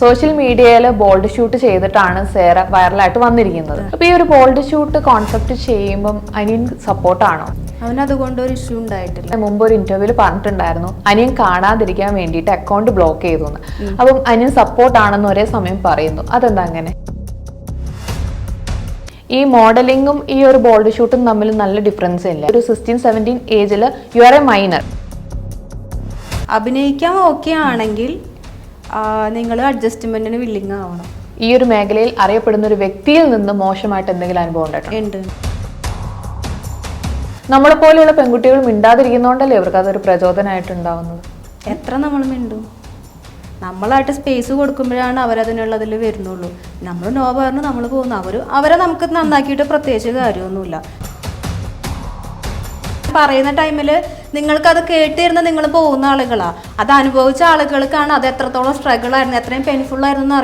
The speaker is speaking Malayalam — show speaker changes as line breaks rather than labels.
സോഷ്യൽ മീഡിയയിൽ ബോൾഡ് ഷൂട്ട് ചെയ്തിട്ടാണ് സേറ വൈറലായിട്ട് വന്നിരിക്കുന്നത്. അപ്പൊ ഈ ഒരു ബോൾഡ് ഷൂട്ട് കോൺസെപ്റ്റ് ചെയ്യുമ്പം അനിയൻ സപ്പോർട്ടാണോ
അവനതുകൊണ്ട് ഒരു ഇഷ്യൂ ഉണ്ടായിട്ടില്ല.
മുമ്പ് ഒരു ഇന്റർവ്യൂൽ പറഞ്ഞിട്ടുണ്ടായിരുന്നു അനിയൻ കാണാതിരിക്കാൻ വേണ്ടിയിട്ട് അക്കൗണ്ട് ബ്ലോക്ക് ചെയ്തു അപ്പം അനിയൻ സപ്പോർട്ടാണെന്ന് ഒരേ സമയം പറയുന്നു. അതെന്താ അങ്ങനെ? ഈ മോഡലിംഗും ഈ ഒരു ബോൾഡ് ഷൂട്ടും തമ്മിൽ നല്ല ഡിഫറൻസ് ഇല്ല. ഒരു സിക്സ്റ്റീൻ സെവന്റീൻ ഏജിൽ യു ആർ എ മൈനർ
അഭിനയിക്കാൻ ഓക്കെ ആണെങ്കിൽ നിങ്ങൾ അഡ്ജസ്റ്റ്മെന്റിന് വില്ലിങ് ആവണം.
ഈ ഒരു മേഖലയിൽ അറിയപ്പെടുന്ന ഒരു വ്യക്തിയിൽ നിന്ന് മോശമായിട്ട് എന്തെങ്കിലും അനുഭവം ഉണ്ടായിട്ടുണ്ട്
ഉണ്ട്.
നമ്മളെ പോലെയുള്ള പെൺകുട്ടികൾ മിണ്ടാതിരിക്കുന്നതുകൊണ്ടല്ലേ ഇവർക്ക് അതൊരു പ്രചോദനമായിട്ടുണ്ടാവുന്നത്
എത്ര നമ്മൾ മിണ്ടും? നമ്മളായിട്ട് സ്പേസ് കൊടുക്കുമ്പോഴാണ് അവരതിനുള്ളതിൽ വരുന്നുള്ളൂ. നമ്മൾ നോ പറഞ്ഞ് നമ്മൾ പോകുന്നു. അവർ അവരെ നമുക്ക് നന്നാക്കിയിട്ട് പ്രത്യേകിച്ച് കാര്യമൊന്നുമില്ല. പറയുന്ന ടൈമിൽ നിങ്ങൾക്കത് കേട്ടിരുന്ന നിങ്ങൾ പോകുന്ന ആളുകളാണ് അത് അനുഭവിച്ച ആളുകൾക്കാണ് അത് എത്രത്തോളം സ്ട്രഗിൾ ആയിരുന്നു എത്രയും പെയിൻഫുൾ ആയിരുന്നു എന്ന്